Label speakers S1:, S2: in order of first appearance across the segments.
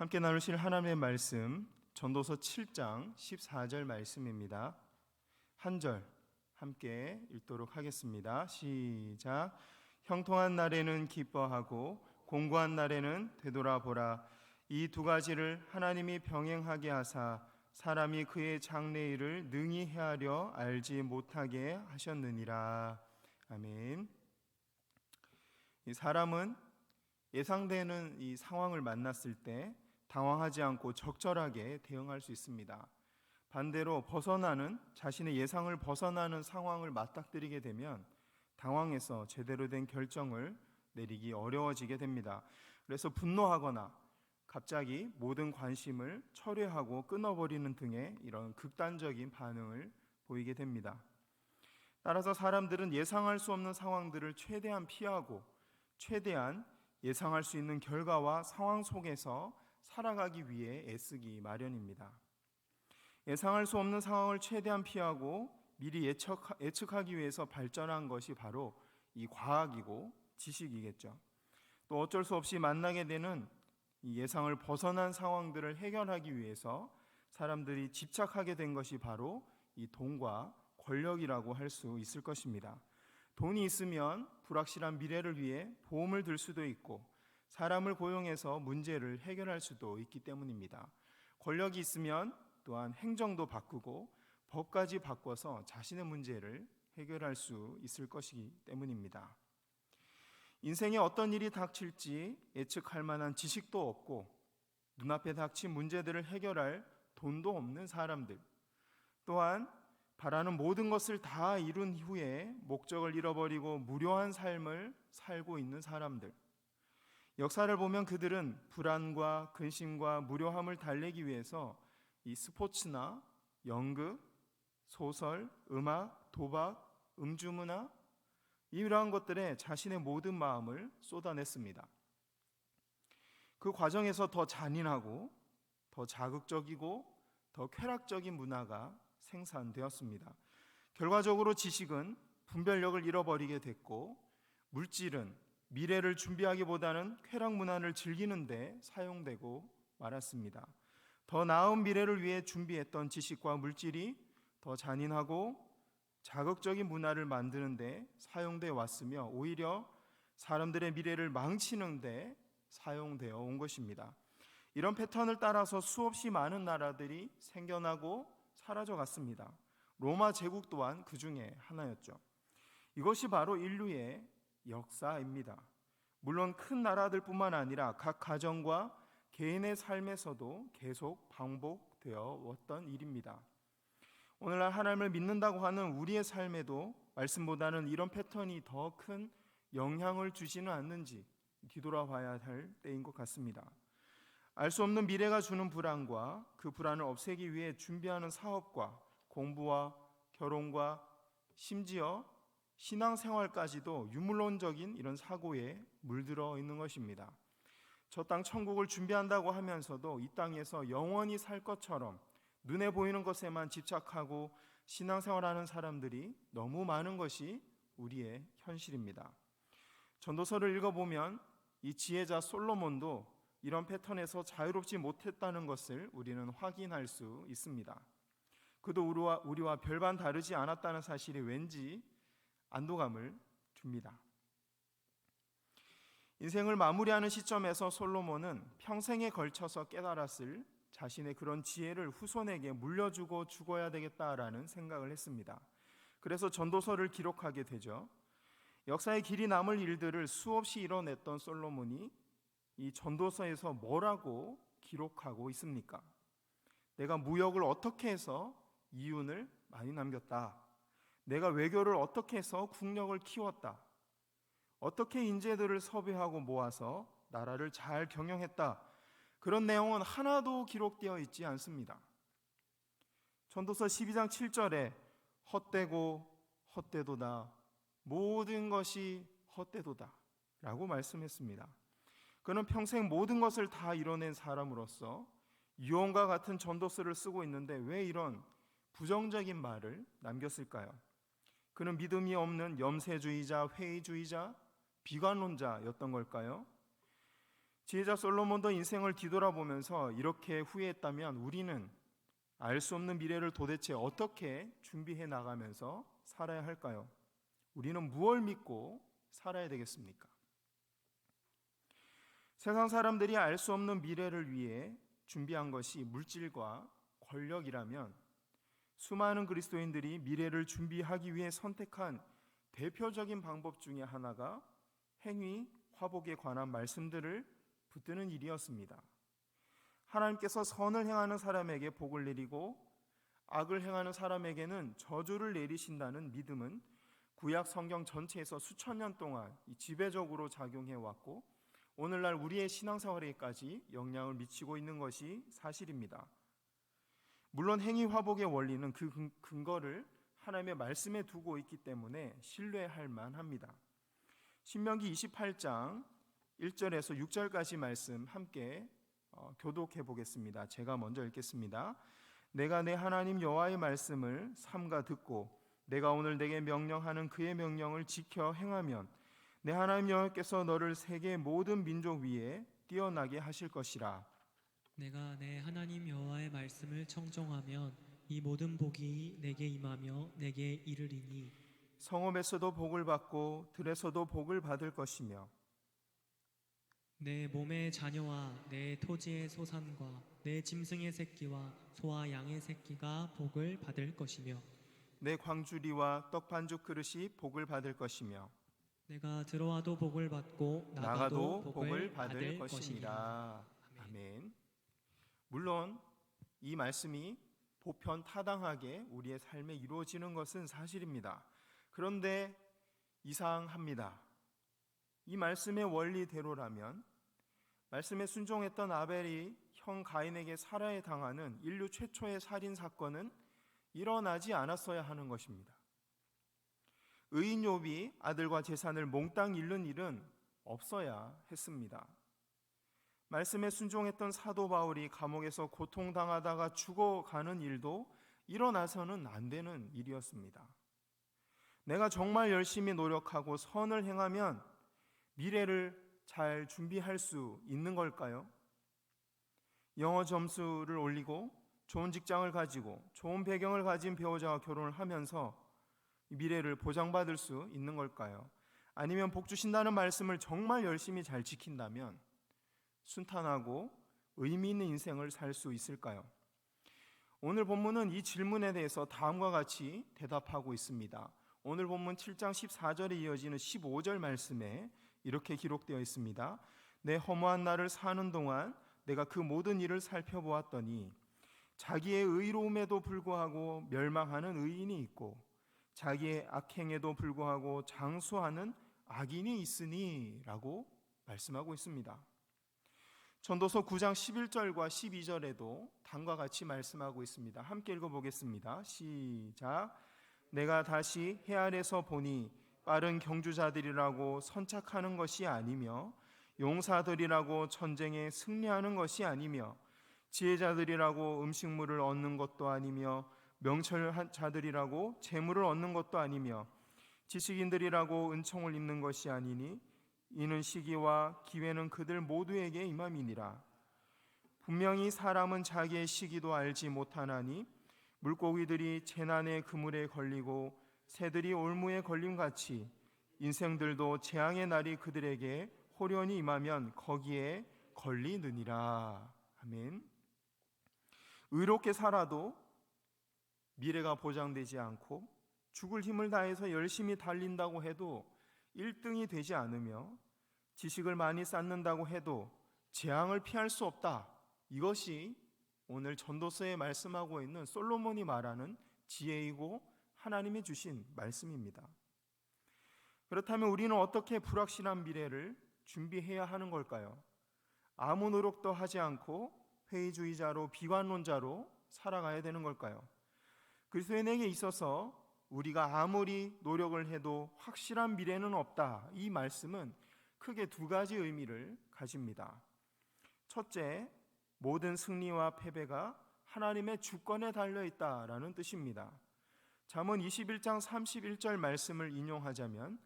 S1: 함께 나누실 하나님의 말씀 전도서 7장 14절 말씀입니다. 한 절 함께 읽도록 하겠습니다. 시작. 형통한 날에는 기뻐하고 공고한 날에는 되돌아보라. 이 두 가지를 하나님이 병행하게 하사 사람이 그의 장래 일을 능히 헤아려 알지 못하게 하셨느니라. 아멘. 이 사람은 예상되는 이 상황을 만났을 때 당황하지 않고 적절하게 대응할 수 있습니다. 반대로 벗어나는 자신의 예상을 벗어나는 상황을 맞닥뜨리게 되면 당황해서 제대로 된 결정을 내리기 어려워지게 됩니다. 그래서 분노하거나 갑자기 모든 관심을 철회하고 끊어버리는 등의 이런 극단적인 반응을 보이게 됩니다. 따라서 사람들은 예상할 수 없는 상황들을 최대한 피하고 최대한 예상할 수 있는 결과와 상황 속에서 살아가기 위해 애쓰기 마련입니다. 예상할 수 없는 상황을 최대한 피하고 미리 예측, 예측하기 위해서 발전한 것이 바로 이 과학이고 지식이겠죠. 또 어쩔 수 없이 만나게 되는 이 예상을 벗어난 상황들을 해결하기 위해서 사람들이 집착하게 된 것이 바로 이 돈과 권력이라고 할 수 있을 것입니다. 돈이 있으면 불확실한 미래를 위해 보험을 들 수도 있고 사람을 고용해서 문제를 해결할 수도 있기 때문입니다. 권력이 있으면 또한 행정도 바꾸고 법까지 바꿔서 자신의 문제를 해결할 수 있을 것이기 때문입니다. 인생에 어떤 일이 닥칠지 예측할 만한 지식도 없고 눈앞에 닥친 문제들을 해결할 돈도 없는 사람들 또한 바라는 모든 것을 다 이룬 후에 목적을 잃어버리고 무료한 삶을 살고 있는 사람들 역사를 보면 그들은 불안과 근심과 무료함을 달래기 위해서 이 스포츠나 연극, 소설, 음악, 도박, 음주문화 이러한 것들에 자신의 모든 마음을 쏟아냈습니다. 그 과정에서 더 잔인하고 더 자극적이고 더 쾌락적인 문화가 생산되었습니다. 결과적으로 지식은 분별력을 잃어버리게 됐고 물질은 미래를 준비하기보다는 쾌락 문화를 즐기는데 사용되고 말았습니다. 더 나은 미래를 위해 준비했던 지식과 물질이 더 잔인하고 자극적인 문화를 만드는데 사용되어 왔으며 오히려 사람들의 미래를 망치는데 사용되어 온 것입니다. 이런 패턴을 따라서 수없이 많은 나라들이 생겨나고 사라져 갔습니다. 로마 제국 또한 그 중에 하나였죠. 이것이 바로 인류의 역사입니다. 물론 큰 나라들뿐만 아니라 각 가정과 개인의 삶에서도 계속 반복되어 왔던 일입니다. 오늘날 하나님을 믿는다고 하는 우리의 삶에도 말씀보다는 이런 패턴이 더 큰 영향을 주지는 않는지 뒤돌아봐야 할 때인 것 같습니다. 알 수 없는 미래가 주는 불안과 그 불안을 없애기 위해 준비하는 사업과 공부와 결혼과 심지어 신앙생활까지도 유물론적인 이런 사고에 물들어 있는 것입니다. 저 땅 천국을 준비한다고 하면서도 이 땅에서 영원히 살 것처럼 눈에 보이는 것에만 집착하고 신앙생활하는 사람들이 너무 많은 것이 우리의 현실입니다. 전도서를 읽어보면 이 지혜자 솔로몬도 이런 패턴에서 자유롭지 못했다는 것을 우리는 확인할 수 있습니다. 그도 우리와, 우리와 별반 다르지 않았다는 사실이 왠지 안도감을 줍니다. 인생을 마무리하는 시점에서 솔로몬은 평생에 걸쳐서 깨달았을 자신의 그런 지혜를 후손에게 물려주고 죽어야 되겠다라는 생각을 했습니다. 그래서 전도서를 기록하게 되죠. 역사의 길이 남을 일들을 수없이 이뤄냈던 솔로몬이 이 전도서에서 뭐라고 기록하고 있습니까? 내가 무역을 어떻게 해서 이윤을 많이 남겼다. 내가 외교를 어떻게 해서 국력을 키웠다. 어떻게 인재들을 섭외하고 모아서 나라를 잘 경영했다. 그런 내용은 하나도 기록되어 있지 않습니다. 전도서 12장 7절에 헛되고 헛되도다. 모든 것이 헛되도다. 라고 말씀했습니다. 그는 평생 모든 것을 다 이뤄낸 사람으로서 유언과 같은 전도서를 쓰고 있는데 왜 이런 부정적인 말을 남겼을까요? 그는 믿음이 없는 염세주의자, 회의주의자, 비관론자였던 걸까요? 지혜자 솔로몬도 인생을 뒤돌아보면서 이렇게 후회했다면 우리는 알 수 없는 미래를 도대체 어떻게 준비해 나가면서 살아야 할까요? 우리는 무엇을 믿고 살아야 되겠습니까? 세상 사람들이 알 수 없는 미래를 위해 준비한 것이 물질과 권력이라면 수많은 그리스도인들이 미래를 준비하기 위해 선택한 대표적인 방법 중에 하나가 행위 화복에 관한 말씀들을 붙드는 일이었습니다. 하나님께서 선을 행하는 사람에게 복을 내리고 악을 행하는 사람에게는 저주를 내리신다는 믿음은 구약 성경 전체에서 수천 년 동안 지배적으로 작용해 왔고 오늘날 우리의 신앙생활에까지 영향을 미치고 있는 것이 사실입니다. 물론 행위 화복의 원리는 그 근거를 하나님의 말씀에 두고 있기 때문에 신뢰할 만합니다. 신명기 28장 1절에서 6절까지 말씀 함께 어, 교독해 보겠습니다. 제가 먼저 읽겠습니다. 내가 내 하나님 여호와의 말씀을 삼가 듣고 내가 오늘 내게 명령하는 그의 명령을 지켜 행하면 내 하나님 여호와께서 너를 세계 모든 민족 위에 뛰어나게 하실 것이라.
S2: 내가 내 하나님 여호와의 말씀을 청종하면 이 모든 복이 내게 임하며 내게 이르리니
S1: 성읍에서도 복을 받고 들에서도 복을 받을 것이며
S2: 내 몸의 자녀와 내 토지의 소산과 내 짐승의 새끼와 소와 양의 새끼가 복을 받을 것이며
S1: 내 광주리와 떡 반죽 그릇이 복을 받을 것이며
S2: 내가 들어와도 복을 받고
S1: 나가도 복을 받을. 것이니라. 아멘. 물론 이 말씀이 보편 타당하게 우리의 삶에 이루어지는 것은 사실입니다. 그런데 이상합니다. 이 말씀의 원리대로라면 말씀에 순종했던 아벨이 형 가인에게 살해에 당하는 인류 최초의 살인 사건은 일어나지 않았어야 하는 것입니다. 의인 욥이 아들과 재산을 몽땅 잃는 일은 없어야 했습니다. 말씀에 순종했던 사도 바울이 감옥에서 고통당하다가 죽어가는 일도 일어나서는 안 되는 일이었습니다. 내가 정말 열심히 노력하고 선을 행하면 미래를 잘 준비할 수 있는 걸까요? 영어 점수를 올리고 좋은 직장을 가지고 좋은 배경을 가진 배우자와 결혼을 하면서 미래를 보장받을 수 있는 걸까요? 아니면 복 주신다는 말씀을 정말 열심히 잘 지킨다면 순탄하고 의미 있는 인생을 살 수 있을까요? 오늘 본문은 이 질문에 대해서 다음과 같이 대답하고 있습니다. 오늘 본문 7장 14절에 이어지는 15절 말씀에 이렇게 기록되어 있습니다. 내 허무한 날을 사는 동안 내가 그 모든 일을 살펴보았더니 자기의 의로움에도 불구하고 멸망하는 의인이 있고 자기의 악행에도 불구하고 장수하는 악인이 있으니라고 말씀하고 있습니다. 전도서 9장 11절과 12절에도 다음과 같이 말씀하고 있습니다. 함께 읽어 보겠습니다. 시작. 내가 다시 해 아래서 보니 빠른 경주자들이라고 선착하는 것이 아니며 용사들이라고 전쟁에 승리하는 것이 아니며 지혜자들이라고 음식물을 얻는 것도 아니며 명철자들이라고 재물을 얻는 것도 아니며 지식인들이라고 은총을 입는 것이 아니니 이는 시기와 기회는 그들 모두에게 임함이니라. 분명히 사람은 자기의 시기도 알지 못하나니 물고기들이 재난의 그물에 걸리고 새들이 올무에 걸림 같이 인생들도 재앙의 날이 그들에게 호련히 임하면 거기에 걸리느니라. 아멘. 의롭게 살아도 미래가 보장되지 않고 죽을 힘을 다해서 열심히 달린다고 해도 1등이 되지 않으며 지식을 많이 쌓는다고 해도 재앙을 피할 수 없다. 이것이 오늘 전도서에 말씀하고 있는 솔로몬이 말하는 지혜이고 하나님이 주신 말씀입니다. 그렇다면 우리는 어떻게 불확실한 미래를 준비해야 하는 걸까요? 아무 노력도 하지 않고 회의주의자로 비관론자로 살아가야 되는 걸까요? 그리스도인에게 있어서 우리가 아무리 노력을 해도 확실한 미래는 없다. 이 말씀은 크게 두 가지 의미를 가집니다. 첫째, 모든 승리와 패배가 하나님의 주권에 달려 있다라는 뜻입니다. 잠언 21장 31절 말씀을 인용하자면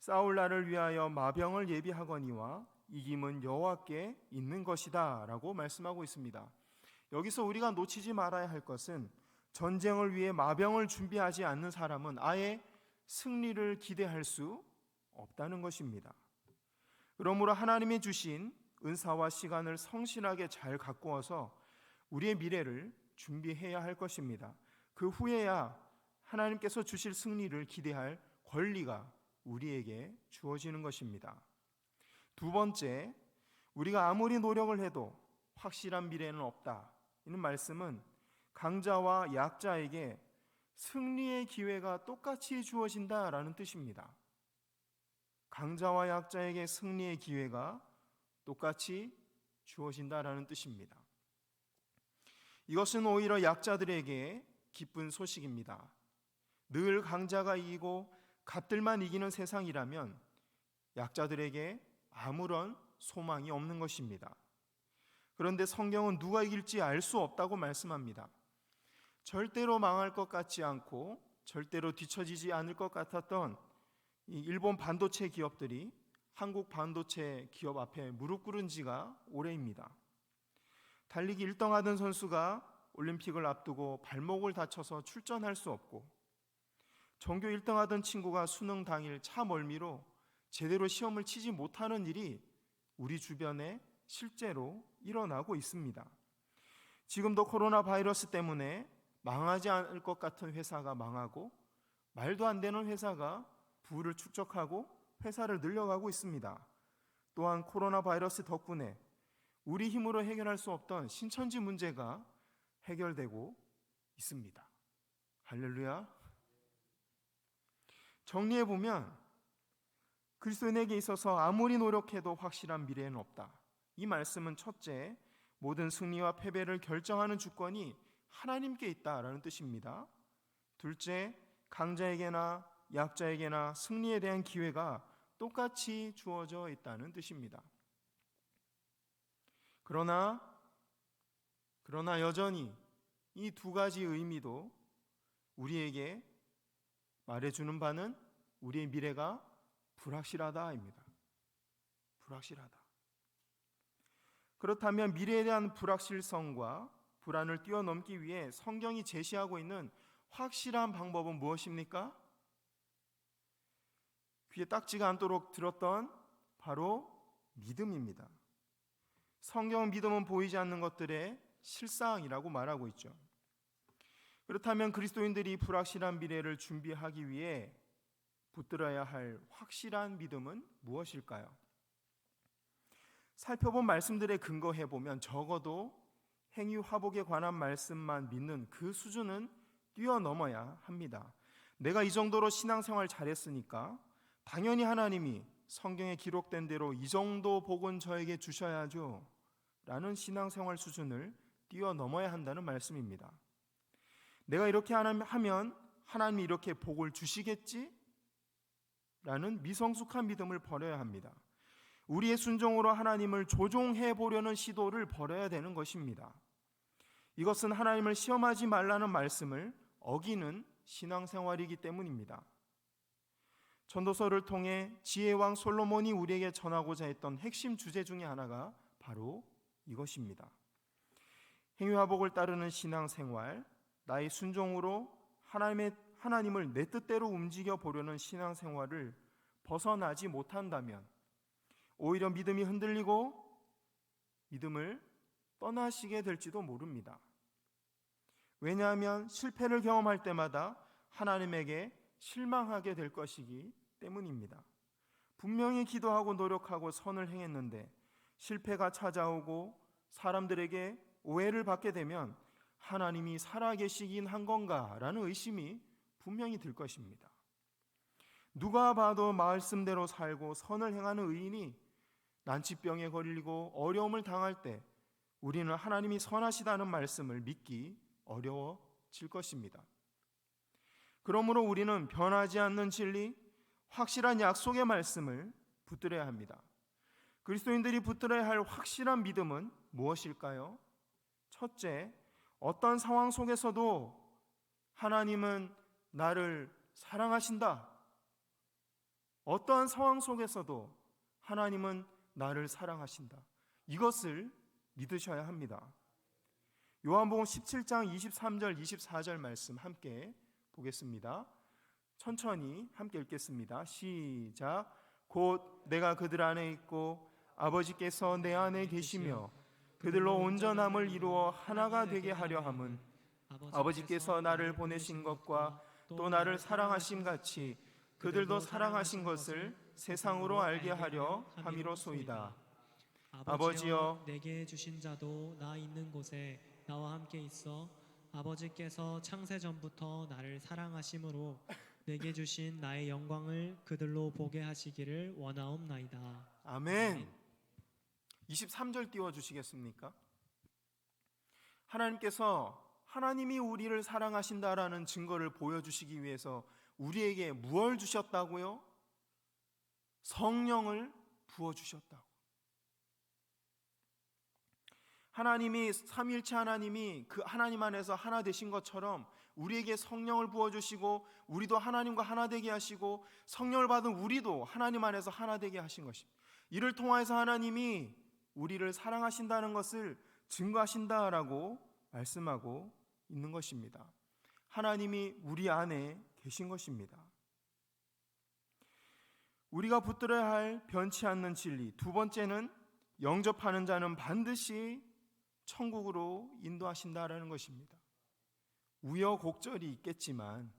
S1: 사울 나를 위하여 마병을 예비하거니와 이김은 여호와께 있는 것이다라고 말씀하고 있습니다. 여기서 우리가 놓치지 말아야 할 것은 전쟁을 위해 마병을 준비하지 않는 사람은 아예 승리를 기대할 수 없다는 것입니다. 그러므로 하나님이 주신 은사와 시간을 성실하게 잘 가꾸어서 우리의 미래를 준비해야 할 것입니다. 그 후에야 하나님께서 주실 승리를 기대할 권리가 우리에게 주어지는 것입니다. 두 번째, 우리가 아무리 노력을 해도 확실한 미래는 없다. 이는 말씀은 강자와 약자에게 승리의 기회가 똑같이 주어진다라는 뜻입니다. 강자와 약자에게 승리의 기회가 똑같이 주어진다라는 뜻입니다. 이것은 오히려 약자들에게 기쁜 소식입니다. 늘 강자가 이기고 갑들만 이기는 세상이라면 약자들에게 아무런 소망이 없는 것입니다. 그런데 성경은 누가 이길지 알 수 없다고 말씀합니다. 절대로 망할 것 같지 않고 절대로 뒤처지지 않을 것 같았던 이 일본 반도체 기업들이 한국 반도체 기업 앞에 무릎 꿇은 지가 오래입니다. 달리기 1등하던 선수가 올림픽을 앞두고 발목을 다쳐서 출전할 수 없고 전교 1등하던 친구가 수능 당일 차 멀미로 제대로 시험을 치지 못하는 일이 우리 주변에 실제로 일어나고 있습니다. 지금도 코로나 바이러스 때문에 망하지 않을 것 같은 회사가 망하고 말도 안 되는 회사가 부를 축적하고 회사를 늘려가고 있습니다. 또한 코로나 바이러스 덕분에 우리 힘으로 해결할 수 없던 신천지 문제가 해결되고 있습니다. 할렐루야. 정리해 보면 그리스도인에게 있어서 아무리 노력해도 확실한 미래는 없다. 이 말씀은 첫째, 모든 승리와 패배를 결정하는 주권이 하나님께 있다라는 뜻입니다. 둘째, 강자에게나 약자에게나 승리에 대한 기회가 똑같이 주어져 있다는 뜻입니다. 그러나 그러나 여전히 이 두 가지 의미도 우리에게 말해주는 바는 우리의 미래가 불확실하다입니다. 불확실하다. 그렇다면 미래에 대한 불확실성과 불안을 뛰어넘기 위해 성경이 제시하고 있는 확실한 방법은 무엇입니까? 귀에 딱지가 않도록 들었던 바로 믿음입니다. 성경 믿음은 보이지 않는 것들의 실상이라고 말하고 있죠. 그렇다면 그리스도인들이 불확실한 미래를 준비하기 위해 붙들어야 할 확실한 믿음은 무엇일까요? 살펴본 말씀들에 근거해 보면 적어도 행위 화복에 관한 말씀만 믿는 그 수준은 뛰어넘어야 합니다. 내가 이 정도로 신앙생활 잘했으니까 당연히 하나님이 성경에 기록된 대로 이 정도 복은 저에게 주셔야죠. 라는 신앙생활 수준을 뛰어넘어야 한다는 말씀입니다. 내가 이렇게 하면 하나님이 이렇게 복을 주시겠지? 라는 미성숙한 믿음을 버려야 합니다. 우리의 순종으로 하나님을 조종해 보려는 시도를 버려야 되는 것입니다. 이것은 하나님을 시험하지 말라는 말씀을 어기는 신앙생활이기 때문입니다. 전도서를 통해 지혜왕 솔로몬이 우리에게 전하고자 했던 핵심 주제 중에 하나가 바로 이것입니다. 행위화복을 따르는 신앙생활, 나의 순종으로 하나님의 하나님을 내 뜻대로 움직여 보려는 신앙생활을 벗어나지 못한다면 오히려 믿음이 흔들리고 믿음을 떠나시게 될지도 모릅니다. 왜냐하면 실패를 경험할 때마다 하나님에게 실망하게 될 것이기 때문입니다. 분명히 기도하고 노력하고 선을 행했는데 실패가 찾아오고 사람들에게 오해를 받게 되면 하나님이 살아계시긴 한 건가라는 의심이 분명히 들 것입니다. 누가 봐도 말씀대로 살고 선을 행하는 의인이 난치병에 걸리고 어려움을 당할 때 우리는 하나님이 선하시다는 말씀을 믿기 어려워질 것입니다. 그러므로 우리는 변하지 않는 진리, 확실한 약속의 말씀을 붙들어야 합니다. 그리스도인들이 붙들어야 할 확실한 믿음은 무엇일까요? 첫째, 어떤 상황 속에서도 하나님은 나를 사랑하신다. 어떠한 상황 속에서도 하나님은 나를 사랑하신다. 이것을 믿으셔야 합니다. 요한복음 17장 23절 24절 말씀 함께 보겠습니다. 천천히 함께 읽겠습니다. 시작. 곧 내가 그들 안에 있고 아버지께서 내 안에 계시며 그들로 온전함을 이루어 하나가 되게 하려 함은 아버지께서 나를 보내신 것과 또 나를 사랑하심 같이 그들도 사랑하신 것을 세상으로 알게 하려 함이로소이다. 아버지여,
S2: 내게 주신 자도 나 있는 곳에 나와 함께 있어 아버지께서 창세 전부터 나를 사랑하심으로 내게 주신 나의 영광을 그들로 보게 하시기를 원하옵나이다.
S1: 아멘. 23절 띄워 주시겠습니까? 하나님께서 하나님이 우리를 사랑하신다라는 증거를 보여 주시기 위해서 우리에게 무엇을 주셨다고요? 성령을 부어 주셨다고. 하나님이 삼일체 하나님이 그 하나님 안에서 하나 되신 것처럼 우리에게 성령을 부어 주시고 우리도 하나님과 하나 되게 하시고 성령을 받은 우리도 하나님 안에서 하나 되게 하신 것입니다. 이를 통하여서 하나님이 우리를 사랑하신다는 것을 증거하신다라고 말씀하고 있는 것입니다. 하나님이 우리 안에 계신 것입니다. 우리가 붙들어야 할 변치 않는 진리. 두 번째는 영접하는 자는 반드시 천국으로 인도하신다라는 것입니다. 우여곡절이 있겠지만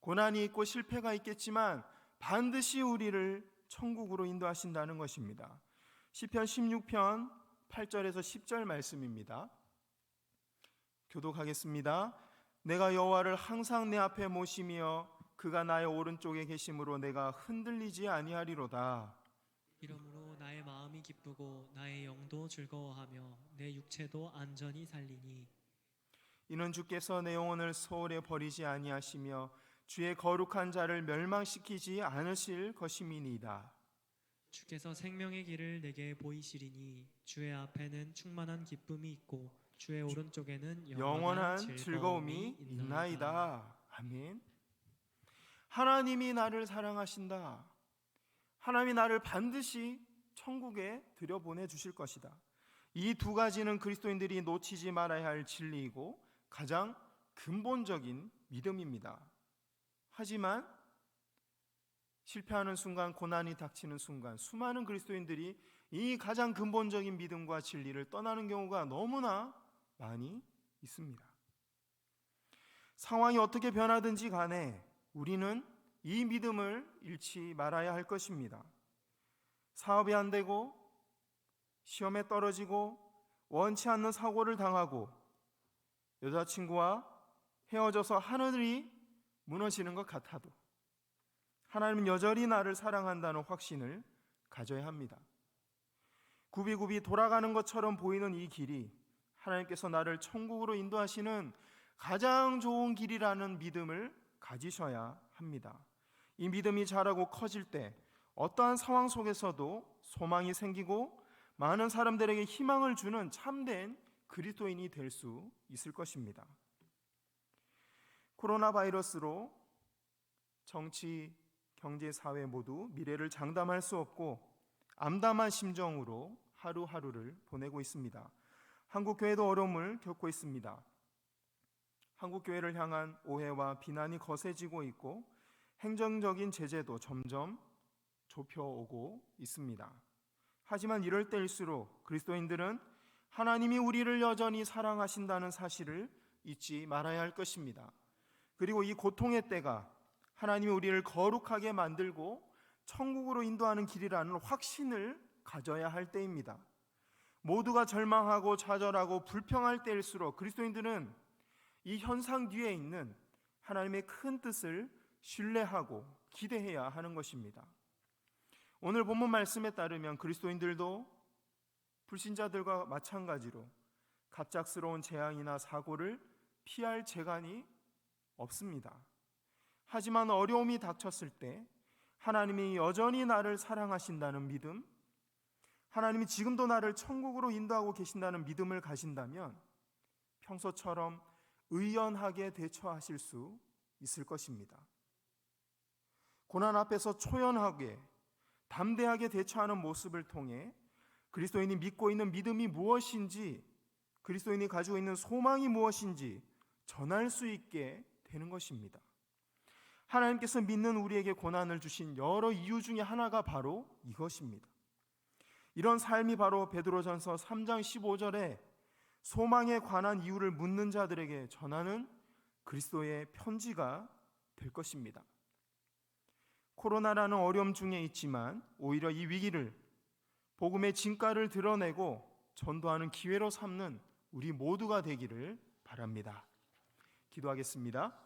S1: 고난이 있고 실패가 있겠지만 반드시 우리를 천국으로 인도하신다는 것입니다. 시편 16편 8절에서 10절 말씀입니다. 교독하겠습니다. 내가 여호와를 항상 내 앞에 모시며 그가 나의 오른쪽에 계심으로 내가 흔들리지 아니하리로다.
S2: 이러므로 나의 마음이 기쁘고 나의 영도 즐거워하며 내 육체도 안전히 살리니
S1: 이는 주께서 내 영혼을 소홀에 버리지 아니하시며 주의 거룩한 자를 멸망시키지 않으실 것임이니이다.
S2: 주께서 생명의 길을 내게 보이시리니 주의 앞에는 충만한 기쁨이 있고 주의 오른쪽에는
S1: 영원한 즐거움이 있나이다. 아멘. 하나님이 나를 사랑하신다. 하나님이 나를 반드시 천국에 들여보내 주실 것이다. 이 두 가지는 그리스도인들이 놓치지 말아야 할 진리이고 가장 근본적인 믿음입니다. 하지만 실패하는 순간, 고난이 닥치는 순간, 수많은 그리스도인들이 이 가장 근본적인 믿음과 진리를 떠나는 경우가 너무나 많이 있습니다. 상황이 어떻게 변하든지 간에 우리는 이 믿음을 잃지 말아야 할 것입니다. 사업이 안 되고 시험에 떨어지고 원치 않는 사고를 당하고 여자친구와 헤어져서 하늘이 무너지는 것 같아도 하나님은 여전히 나를 사랑한다는 확신을 가져야 합니다. 굽이굽이 돌아가는 것처럼 보이는 이 길이 하나님께서 나를 천국으로 인도하시는 가장 좋은 길이라는 믿음을 가지셔야 합니다. 이 믿음이 자라고 커질 때 어떠한 상황 속에서도 소망이 생기고 많은 사람들에게 희망을 주는 참된 그리스도인이 될 수 있을 것입니다. 코로나 바이러스로 정치, 경제, 사회 모두 미래를 장담할 수 없고 암담한 심정으로 하루하루를 보내고 있습니다. 한국 교회도 어려움을 겪고 있습니다. 한국 교회를 향한 오해와 비난이 거세지고 있고 행정적인 제재도 점점 좁혀오고 있습니다. 하지만 이럴 때일수록 그리스도인들은 하나님이 우리를 여전히 사랑하신다는 사실을 잊지 말아야 할 것입니다. 그리고 이 고통의 때가 하나님이 우리를 거룩하게 만들고 천국으로 인도하는 길이라는 확신을 가져야 할 때입니다. 모두가 절망하고 좌절하고 불평할 때일수록 그리스도인들은 이 현상 뒤에 있는 하나님의 큰 뜻을 신뢰하고 기대해야 하는 것입니다. 오늘 본문 말씀에 따르면 그리스도인들도 불신자들과 마찬가지로 갑작스러운 재앙이나 사고를 피할 재간이 없습니다. 하지만 어려움이 닥쳤을 때 하나님이 여전히 나를 사랑하신다는 믿음, 하나님이 지금도 나를 천국으로 인도하고 계신다는 믿음을 가진다면 평소처럼 의연하게 대처하실 수 있을 것입니다. 고난 앞에서 초연하게 담대하게 대처하는 모습을 통해 그리스도인이 믿고 있는 믿음이 무엇인지 그리스도인이 가지고 있는 소망이 무엇인지 전할 수 있게 되는 것입니다. 하나님께서 믿는 우리에게 고난을 주신 여러 이유 중에 하나가 바로 이것입니다. 이런 삶이 바로 베드로전서 3장 15절에 소망에 관한 이유를 묻는 자들에게 전하는 그리스도의 편지가 될 것입니다. 코로나라는 어려움 중에 있지만 오히려 이 위기를 복음의 진가를 드러내고 전도하는 기회로 삼는 우리 모두가 되기를 바랍니다. 기도하겠습니다.